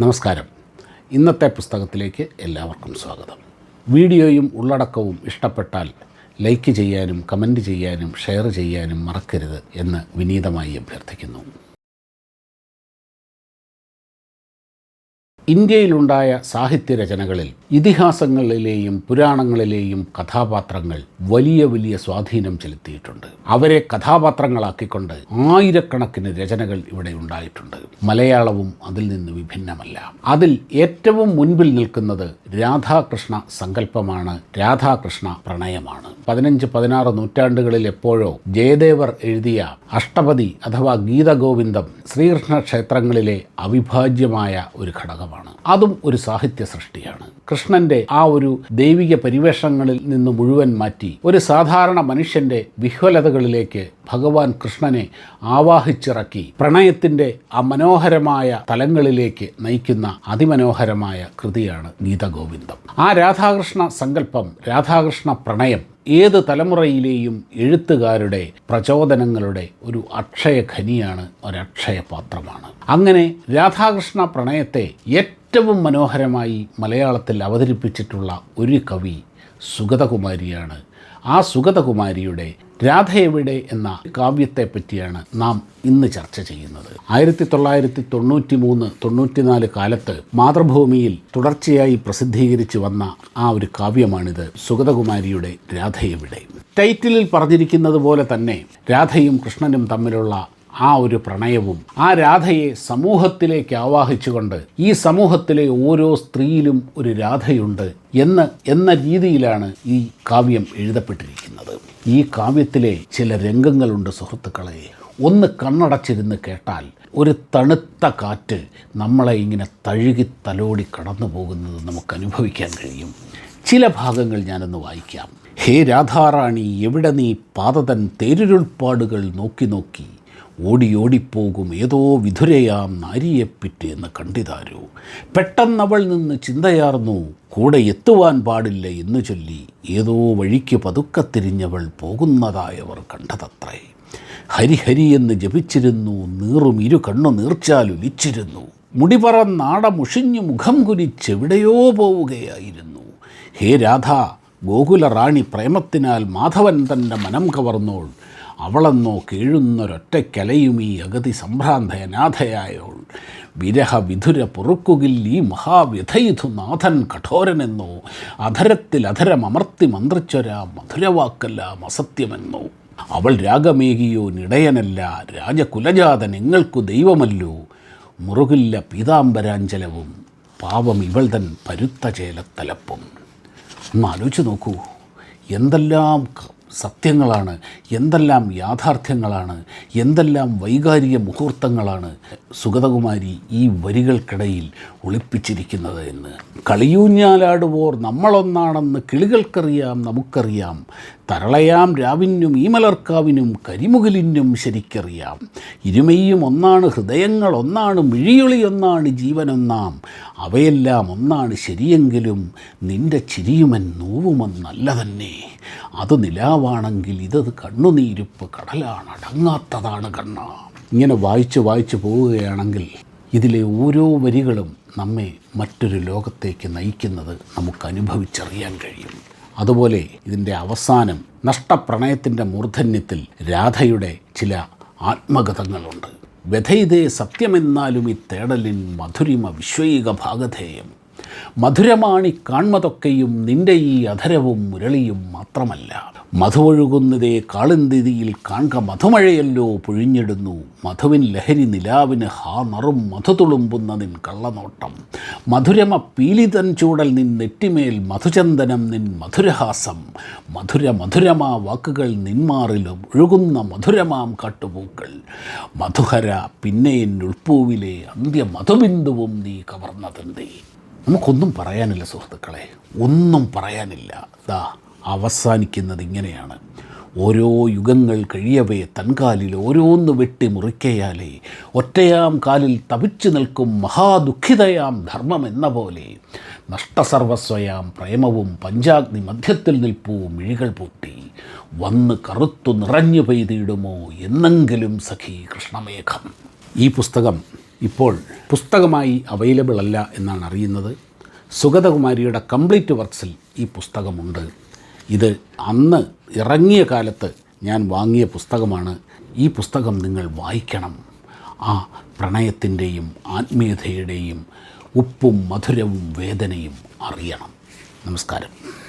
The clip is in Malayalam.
നമസ്കാരം. ഇന്നത്തെ പുസ്തകത്തിലേക്ക് എല്ലാവർക്കും സ്വാഗതം. വീഡിയോയും ഉള്ളടക്കവും ഇഷ്ടപ്പെട്ടാൽ ലൈക്ക് ചെയ്യാനും കമന്റ് ചെയ്യാനും ഷെയർ ചെയ്യാനും മറക്കരുത് എന്ന് വിനീതമായി അഭ്യർത്ഥിക്കുന്നു. ഇന്ത്യയിലുണ്ടായ സാഹിത്യരചനകളിൽ ഇതിഹാസങ്ങളിലെയും പുരാണങ്ങളിലെയും കഥാപാത്രങ്ങൾ വലിയ വലിയ സ്വാധീനം ചെലുത്തിയിട്ടുണ്ട്. അവരെ കഥാപാത്രങ്ങളാക്കിക്കൊണ്ട് ആയിരക്കണക്കിന് രചനകൾ ഇവിടെ ഉണ്ടായിട്ടുണ്ട്. മലയാളവും അതിൽ നിന്ന് വിഭിന്നമല്ല. അതിൽ ഏറ്റവും മുൻപിൽ നിൽക്കുന്നത് രാധാകൃഷ്ണ സങ്കല്പമാണ്. രാധാകൃഷ്ണ പ്രണയമാണ്. പതിനഞ്ച് പതിനാറ് നൂറ്റാണ്ടുകളിൽ എപ്പോഴോ ജയദേവർ എഴുതിയ അഷ്ടപതി അഥവാ ഗീതഗോവിന്ദം ശ്രീകൃഷ്ണ ക്ഷേത്രങ്ങളിലെ അവിഭാജ്യമായ ഒരു ഘടകമാണ്. അതും ഒരു സാഹിത്യ സൃഷ്ടിയാണ് കൃഷ്ണന്റെ ആ ഒരു ദൈവിക പരിവേഷങ്ങളിൽ നിന്ന് മുഴുവൻ മാറ്റി ഒരു സാധാരണ മനുഷ്യന്റെ വിഹ്വലതകളിലേക്ക് ഭഗവാൻ കൃഷ്ണനെ ആവാഹിച്ചിറക്കി പ്രണയത്തിന്റെ ആ മനോഹരമായ തലങ്ങളിലേക്ക് നയിക്കുന്ന അതിമനോഹരമായ കൃതിയാണ് ഗീതഗോവിന്ദം. ആ രാധാകൃഷ്ണ സങ്കല്പം രാധാകൃഷ്ണ പ്രണയം ഏത് തലമുറയിലെയും എഴുത്തുകാരുടെ പ്രചോദനങ്ങളുടെ ഒരു അക്ഷയ ഖനിയാണ് ഒരക്ഷയ പാത്രമാണ് അങ്ങനെ രാധാകൃഷ്ണ പ്രണയത്തെ ഏറ്റവും മനോഹരമായി മലയാളത്തിൽ അവതരിപ്പിച്ചിട്ടുള്ള ഒരു കവി സുഗതകുമാരിയാണ്. ആ സുഗതകുമാരിയുടെ രാധ എവിടെ എന്ന കാവ്യത്തെ പറ്റിയാണ് നാം ഇന്ന് ചർച്ച ചെയ്യുന്നത്. ആയിരത്തി തൊള്ളായിരത്തി തൊണ്ണൂറ്റി മൂന്ന് തൊണ്ണൂറ്റിനാല് കാലത്ത് മാതൃഭൂമിയിൽ തുടർച്ചയായി പ്രസിദ്ധീകരിച്ചു വന്ന ആ ഒരു കാവ്യമാണിത്. സുഗതകുമാരിയുടെ രാധ എവിടെ ടൈറ്റിലിൽ പറഞ്ഞിരിക്കുന്നത് പോലെ തന്നെ രാധയും കൃഷ്ണനും തമ്മിലുള്ള ആ ഒരു പ്രണയവും ആ രാധയെ സമൂഹത്തിലേക്ക് ആവാഹിച്ചുകൊണ്ട് ഈ സമൂഹത്തിലെ ഓരോ സ്ത്രീയിലും ഒരു രാധയുണ്ട് എന്ന് എന്ന രീതിയിലാണ് ഈ കാവ്യം എഴുതപ്പെട്ടിരിക്കുന്നത്. ഈ കാവ്യത്തിലെ ചില രംഗങ്ങളുണ്ട് സുഹൃത്തുക്കളെ. ഒന്ന് കണ്ണടച്ചിരുന്ന് കേട്ടാൽ ഒരു തണുത്ത കാറ്റ് നമ്മളെ ഇങ്ങനെ തഴുകി തലോടി കടന്നു പോകുന്നത് നമുക്ക് അനുഭവിക്കാൻ കഴിയും. ചില ഭാഗങ്ങൾ ഞാനൊന്ന് വായിക്കാം. ഹേ രാധാറാണി എവിടെ നീ പാതതൻ തേരുരുൾപ്പാടുകൾ നോക്കി നോക്കി ഓടി ഓടിപ്പോകും ഏതോ വിധുരയാം നാരിയെപ്പിറ്റ് എന്ന് കണ്ടിതാരോ. പെട്ടെന്നവൾ നിന്ന് ചിന്തയാർന്നു കൂടെ എത്തുവാൻ പാടില്ല എന്ന് ചൊല്ലി. ഏതോ വഴിക്ക് പതുക്കെ തിരിഞ്ഞവൾ പോകുന്നതായവർ കണ്ടതത്രേ. ഹരിഹരി എന്ന് ജപിച്ചിരുന്നു നീറും ഇരു കണ്ണു നീർച്ചാലുലിച്ചിരുന്നു മുടിപറന്നാടമുഷിഞ്ഞു മുഖം കുരിച്ചെവിടെയോ പോവുകയായിരുന്നു. ഹേ രാധ ഗോകുല റാണി പ്രേമത്തിനാൽ മാധവൻ തന്റെ മനം കവർന്നോൾ. അവളെന്നോ കീഴുന്നൊരൊറ്റക്കലയും ഈ അഗതി സംഭ്രാന്തനാഥയായോൾ വിരഹ വിധുര പൊറുക്കുകിൽ ഈ മഹാവ്യഥയിധു നാഥൻ കഠോരനെന്നോ അധരത്തിൽ അധരം അമർത്തി മന്ത്രിച്ചൊരാ മധുരവാക്കെല്ലാം അസത്യമെന്നോ. അവൾ രാഗമേകിയോ നിടയനല്ല രാജകുലജാതൻ എങ്ങൾക്കു ദൈവമല്ലോ. മുറുകില്ല പീതാംബരാഞ്ചലവും പാവം ഇവൾ തൻ പരുത്ത ചേലത്തലപ്പും. ഒന്ന് ആലോചിച്ച് നോക്കൂ എന്തെല്ലാം സത്യങ്ങളാണ് എന്തെല്ലാം യാഥാർത്ഥ്യങ്ങളാണ് എന്തെല്ലാം വൈകാരിക മുഹൂർത്തങ്ങളാണ് സുഗതകുമാരി ഈ വരികൾക്കിടയിൽ ഒളിപ്പിച്ചിരിക്കുന്നത് എന്ന്. കളിയൂഞ്ഞാലാടുവോർ നമ്മളൊന്നാണെന്ന് കിളികൾക്കറിയാം നമുക്കറിയാം. തരളയാം രാവിനും ഈമലർക്കാവിനും കരിമുകിലിനും ശരിക്കറിയാം. ഇരുമയും ഒന്നാണ് ഹൃദയങ്ങൾ ഒന്നാണ് മിഴിയൊളി ഒന്നാണ് ജീവനൊന്നാം അവയെല്ലാം ഒന്നാണ് ശരിയെങ്കിലും നിന്റെ ചിരിയുമൻ നോവുമെന്നല്ല തന്നെ അത് നിലാവാണെങ്കിൽ ഇതത് കണ്ണുനീരിപ്പ് കടലാണ് അടങ്ങാത്തതാണ് കണ്ണ. ഇങ്ങനെ വായിച്ച് വായിച്ച് പോവുകയാണെങ്കിൽ ഇതിലെ ഓരോ വരികളും നമ്മെ മറ്റൊരു ലോകത്തേക്ക് നയിക്കുന്നത് നമുക്ക് അനുഭവിച്ചറിയാൻ കഴിയും. അതുപോലെ ഇതിന്റെ അവസാനം നഷ്ടപ്രണയത്തിന്റെ മൂർധന്യത്തിൽ രാധയുടെ ചില ആത്മകഥങ്ങളുണ്ട്. വ്യഥയിതേ സത്യമെന്നാലും ഈ തേടലിൻ മധുരിമ വിശ്വൈക ഭാഗധേയം. മധുരമാണി കാൺമതൊക്കെയും നിന്റെ ഈ അധരവും മുരളിയും മാത്രമല്ല. മധുവൊഴുകുന്നതേ കാളിന്തിതിയിൽ കാൺക മധുമഴയല്ലോ പൊഴിഞ്ഞിടുന്നു. മധുവിൻ ലഹരി നിലാവിന് ഹാ നറും മധു തുളുമ്പുന്ന നിൻ കള്ളനോട്ടം. മധുരമ പീലിതൻ ചൂടൽ നിൻ നെറ്റിമേൽ മധുചന്ദനം നിൻ മധുരഹാസം. മധുര മധുരമാ വാക്കുകൾ നിന്മാറിലും ഒഴുകുന്ന മധുരമാം കാട്ടുപൂക്കൾ. മധുഹര പിന്നെ എൻ ഉൾപ്പൂവിലെ അന്ത്യ മധുബിന്ദുവും നീ കവർന്നതെന്തേ? നമുക്കൊന്നും പറയാനില്ല സുഹൃത്തുക്കളെ. ഒന്നും പറയാനില്ല. ദാ അവസാനിക്കുന്നത് ഇങ്ങനെയാണ്. ഓരോ യുഗങ്ങൾ കഴിയവേ തൻകാലിൽ ഓരോന്ന് വെട്ടി മുറിക്കയാലേ ഒറ്റയാം കാലിൽ തപിച്ചു നിൽക്കും മഹാദുഃഖിതയാം ധർമ്മം എന്ന പോലെ നഷ്ടസർവസ്വയാം പ്രേമവും പഞ്ചാഗ്നി മധ്യത്തിൽ നിൽപ്പൂ മിഴികൾ പൊട്ടി വന്ന് കറുത്തു നിറഞ്ഞു പെയ്തിടുമോ എന്നെങ്കിലും സഖി കൃഷ്ണമേഘം. ഈ പുസ്തകം ഇപ്പോൾ പുസ്തകമായി അവൈലബിൾ അല്ല എന്നാണ് അറിയുന്നത്. സുഗതകുമാരിയുടെ കംപ്ലീറ്റ് വർക്ക്സിൽ ഈ പുസ്തകമുണ്ട്. ഇത് അന്ന് ഇറങ്ങിയ കാലത്ത് ഞാൻ വാങ്ങിയ പുസ്തകമാണ്. ഈ പുസ്തകം നിങ്ങൾ വായിക്കണം. ആ പ്രണയത്തിന്റെയും ആത്മീയതയുടെയും ഉപ്പും മധുരവും വേദനയും അറിയണം. നമസ്കാരം.